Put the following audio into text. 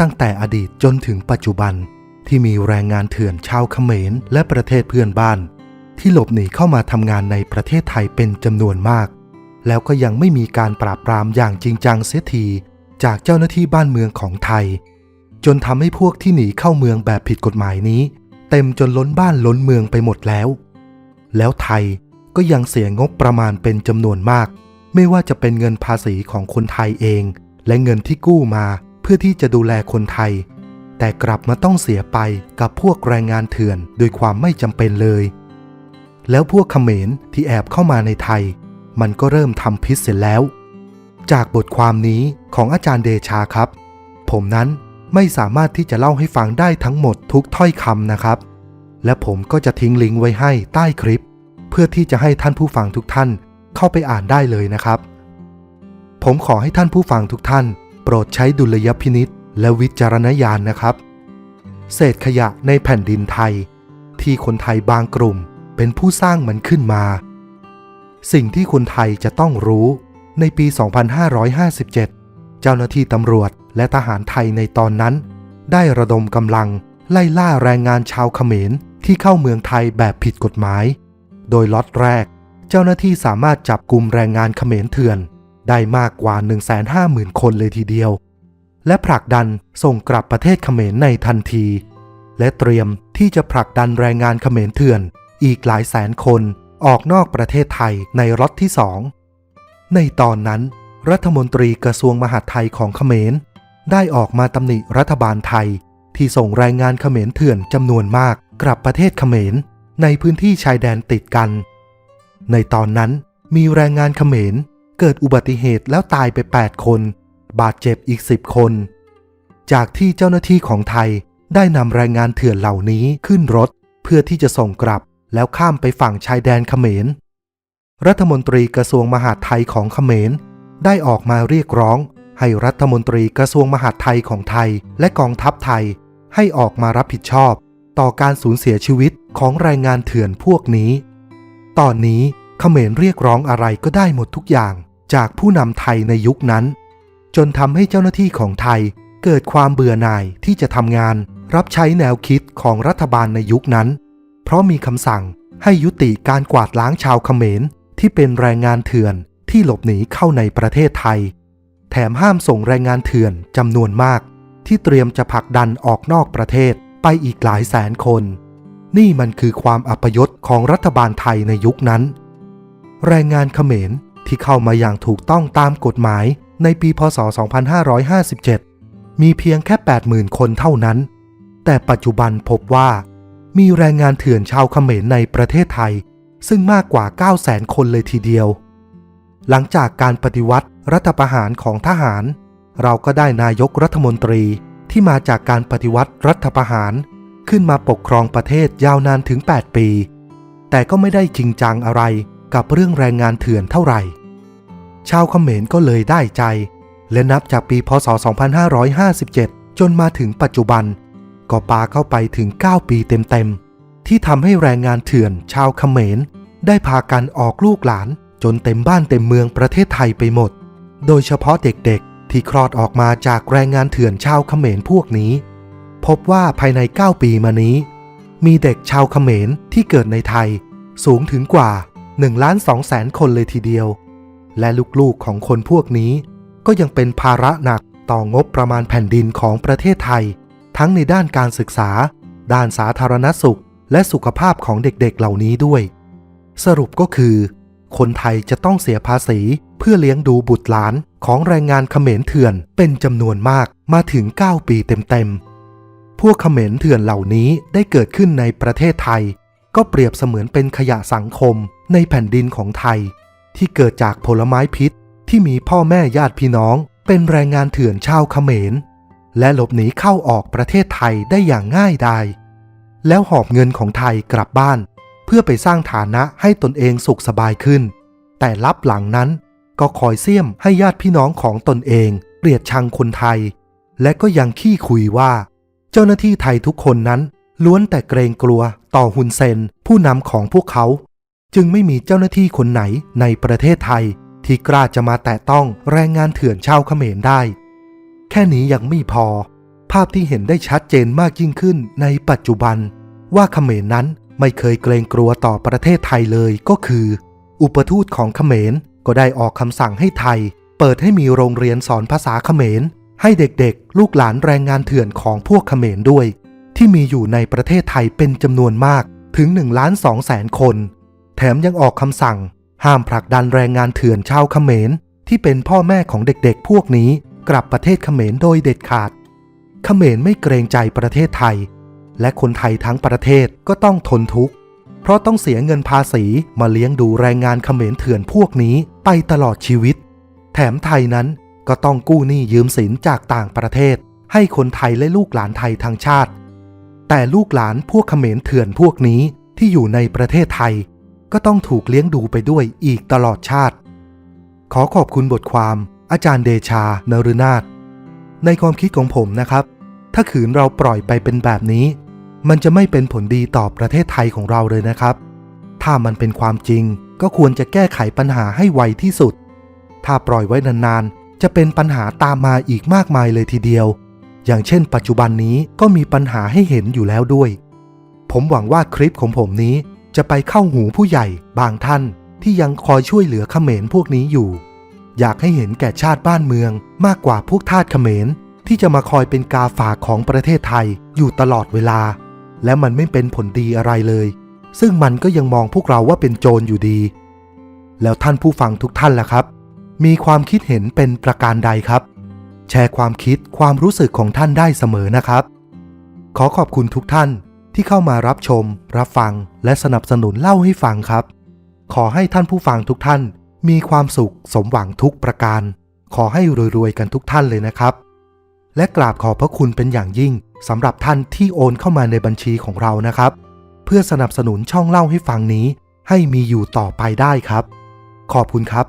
ตั้งแต่อดีตจนถึงปัจจุบันที่มีแรงงานเถื่อนชาวเขมรและประเทศเพื่อนบ้าน ที่หลบหนีเข้ามาทำงานในประเทศไทยเป็นจำนวนมาก แล้วก็ยังไม่มีการปราบปรามอย่างจริงจังเสียทีจากเจ้าหน้าที่บ้านเมืองของไทย จนทำให้พวกที่หนีเข้าเมืองแบบผิดกฎหมายนี้ เต็มจนล้นบ้านล้นเมืองไปหมดแล้ว แล้วไทยก็ยังเสียงบประมาณเป็นจำนวนมาก ไม่ว่าจะเป็นเงินภาษีของคนไทยเอง และเงินที่กู้มา เพื่อที่จะดูแลคนไทย แต่กลับมาต้องเสียไปกับพวกแรงงานเถื่อนโดยความไม่จำเป็นเลย แล้วพวกเขมรที่แอบเข้ามาในไทย มันก็เริ่มทำพิษเสร็จแล้ว จากบทความนี้ของอาจารย์เดชาครับ ผมนั้นไม่สามารถที่จะเล่าให้ฟังได้ทั้งหมดทุกถ้อยคำนะครับ และผมก็จะทิ้งลิงก์ไว้ให้ใต้คลิป เพื่อที่จะให้ท่านผู้ฟังทุกท่านเข้าไปอ่านได้เลยนะครับ ผมขอให้ท่านผู้ฟังทุกท่าน โปรดใช้ดุลยพินิษและวิจารณญาณนะครับ เศษขยะในแผ่นดินไทย ที่คนไทยบางกลุ่มเป็นผู้สร้างมันขึ้นมา สิ่งที่คนไทยจะต้องรู้ในปี 2557 เจ้าหน้าที่ตำรวจและทหารไทยในตอนนั้น ได้ระดมกำลังไล่ล่าแรงงานชาวเขมรที่เข้าเมืองไทยแบบผิดกฎหมาย โดยล็อตแรก เจ้าหน้าที่สามารถจับกลุ่มแรงงานเขมรเถื่อน ได้มากกว่า 150,000 คนเลยทีเดียว และผลักดันส่งกลับประเทศเขมรในทันที และเตรียมที่จะผลักดันแรงงานเขมรเถื่อน อีกหลายแสนคนออกนอกประเทศไทยในล็อตที่สองในตอนนั้น รัฐมนตรีกระทรวงมหาดไทยของเขมร ได้ออกมาตำหนิรัฐบาลไทย ที่ส่งแรงงานเขมรเถื่อนจำนวนมากกลับประเทศเขมรในพื้นที่ชายแดนติดกัน ในตอนนั้นมีแรงงานเขมร เกิดอุบัติเหตุแล้วตายไป 8 คน บาดเจ็บอีก 10 คน จากที่เจ้าหน้าที่ของไทยได้นำแรงงานเถื่อนเหล่านี้ขึ้นรถ เพื่อที่จะส่งกลับแล้วข้ามไปฝั่งชายแดนเขมร รัฐมนตรีกระทรวงมหาดไทยของเขมร ได้ออกมาเรียกร้อง ให้รัฐมนตรีกระทรวงมหาดไทยของไทย และกองทัพไทย ให้ออกมารับผิดชอบ ต่อการสูญเสียชีวิตของแรงงานเถื่อนพวกนี้ ตอนนี้ เขมรเรียกร้องอะไรก็ได้หมดทุกอย่างจากผู้นำไทยในยุคนั้น จนทำให้เจ้าหน้าที่ของไทยเกิดความเบื่อหน่ายที่จะทำงานรับใช้แนวคิดของรัฐบาลในยุคนั้น เพราะมีคำสั่งให้ยุติการกวาดล้างชาวเขมรที่เป็นแรงงานเถื่อนที่หลบหนีเข้าในประเทศไทย แถมห้ามส่งแรงงานเถื่อนจำนวนมาก ที่เตรียมจะผลักดันออกนอกประเทศไปอีกหลายแสนคน นี่มันคือความอัปยศของรัฐบาลไทยในยุคนั้น แรงงานเขมรที่เข้ามาอย่างถูกต้องตามกฎหมายในปีพศ 2557 มีเพียงแค่ 80,000 คนเท่านั้น แต่ปัจจุบันพบว่า มีแรงงานเถื่อนชาวเขมรในประเทศไทย ซึ่งมากกว่า 900,000 คนเลยทีเดียว หลังจากการปฏิวัติรัฐประหารของทหาร เราก็ได้นายกรัฐมนตรีที่มาจากการปฏิวัติรัฐประหาร ขึ้นมาปกครองประเทศยาวนานถึง 8 ปี แต่ก็ไม่ได้จริงจังอะไร กับเรื่องแรงงานเถื่อนเท่าไหร่ ชาวเขมรก็เลยได้ใจ และนับจากปีพศ 2557 จนมาถึงปัจจุบัน ก็ปาเข้าไปถึง 9 ปีเต็มๆ ที่ทำให้แรงงานเถื่อนชาวเขมร ได้พากันออกลูกหลานจนเต็มบ้านเต็มเมืองประเทศไทยไปหมด โดยเฉพาะเด็กๆ ที่คลอดออกมาจากแรงงานเถื่อนชาวเขมรพวกนี้ พบว่าภายใน 9 ปีมานี้ มีเด็กชาวเขมรที่เกิดในไทยสูงถึงกว่า 1ล้าน2แสนคนเลยทีเดียว และลูกๆของคนพวกนี้ ก็ยังเป็นภาระหนักต่องบประมาณแผ่นดินของประเทศไทย ทั้งในด้านการศึกษา ด้านสาธารณสุข และสุขภาพของเด็กๆเหล่านี้ด้วย สรุปก็คือ คนไทยจะต้องเสียภาษีเพื่อเลี้ยงดูบุตรหลานของแรงงานเขมรเถื่อนเป็นจำนวนมากมาถึง 9 ปีเต็มๆพวกเขมรเถื่อนเหล่านี้ได้เกิดขึ้นในประเทศไทย ก็เปรียบเสมือนเป็นขยะสังคมในแผ่นดินของไทย ที่เกิดจากผลไม้พิษที่มีพ่อแม่ญาติพี่น้อง เป็นแรงงานเถื่อนชาวเขมร และหลบหนีเข้าออกประเทศไทยได้อย่างง่ายดายแล้วหอบเงินของไทยกลับบ้าน เพื่อไปสร้างฐานะให้ตนเองสุขสบายขึ้น แต่ลับหลังนั้นก็คอยเสี่ยมให้ญาติพี่น้องของตนเองเกลียดชังคนไทย และก็ยังขี้คุยว่า เจ้าหน้าที่ไทยทุกคนนั้น ล้วนแต่เกรงกลัวต่อฮุนเซนผู้นำของพวกเขา จึงไม่มีเจ้าหน้าที่คนไหนในประเทศไทย ที่กล้าจะมาแตะต้องแรงงานเถื่อนชาวเขมรได้ แค่นี้ยังไม่พอ ภาพที่เห็นได้ชัดเจนมากยิ่งขึ้นในปัจจุบัน ว่าเขมรนั้นไม่เคยเกรงกลัวต่อประเทศไทยเลยก็คือ อุปทูตของเขมรก็ได้ออกคำสั่งให้ไทย เปิดให้มีโรงเรียนสอนภาษาเขมร ให้เด็กๆ ลูกหลานแรงงานเถื่อนของพวกเขมรด้วย ที่มีอยู่ในประเทศไทยเป็นจำนวนมากถึง1ล้าน2แสนคน แถมยังออกคำสั่ง ห้ามผลักดันแรงงานเถื่อนชาวเขมร ที่เป็นพ่อแม่ของเด็กๆ พวกนี้กลับประเทศเขมรโดยเด็ดขาด เขมรไม่เกรงใจประเทศไทย และคนไทยทั้งประเทศก็ต้องทนทุกข์ เพราะต้องเสียเงินภาษีมาเลี้ยงดูแรงงานเขมรเถื่อนพวกนี้ไปตลอดชีวิต แถมไทยนั้นก็ต้องกู้หนี้ยืมสินจากต่างประเทศ ให้คนไทยและลูกหลานไทยทางชาติ แต่ลูกหลานพวกเขมรเถื่อนพวกนี้ที่อยู่ในประเทศไทย ก็ต้องถูกเลี้ยงดูไปด้วยอีกตลอดชาติ ขอขอบคุณบทความอาจารย์เดชานรุนาถในความคิดของผมนะครับ ถ้าขืนเราปล่อยไปเป็นแบบนี้ มันจะไม่เป็นผลดีต่อประเทศไทยของเราเลยนะครับ ถ้ามันเป็นความจริงก็ควรจะแก้ไขปัญหาให้ไวที่สุด ถ้าปล่อยไว้นานๆ จะเป็นปัญหาตามมาอีกมากมายเลยทีเดียว อย่างเช่นปัจจุบันนี้ก็มีปัญหาให้เห็นอยู่แล้วด้วย ผมหวังว่าคลิปของผมนี้จะไปเข้าหูผู้ใหญ่บางท่านที่ยังคอยช่วยเหลือเขมรพวกนี้อยู่ อยากให้เห็นแก่ชาติบ้านเมืองมากกว่าพวกทาสเขมร ที่จะมาคอยเป็นกาฝากของประเทศไทยอยู่ตลอดเวลา และมันไม่เป็นผลดีอะไรเลย ซึ่งมันก็ยังมองพวกเราว่าเป็นโจรอยู่ดี แล้วท่านผู้ฟังทุกท่านล่ะครับ มีความคิดเห็นเป็นประการใดครับ แชร์ความคิดความรู้สึกของท่านได้เสมอนะครับ ขอขอบคุณทุกท่านที่เข้ามารับชม รับฟัง และสนับสนุนเล่าให้ฟังครับ ขอให้ท่านผู้ฟังทุกท่าน มีความสุขสมหวังทุกประการ ขอให้รวยๆกันทุกท่านเลยนะครับ และกราบขอบพระคุณเป็นอย่างยิ่งสำหรับท่านที่โอนเข้ามาในบัญชีของเรานะครับ เพื่อสนับสนุนช่องเล่าให้ฟังนี้ ให้มีอยู่ต่อไปได้ครับ ขอบคุณครับ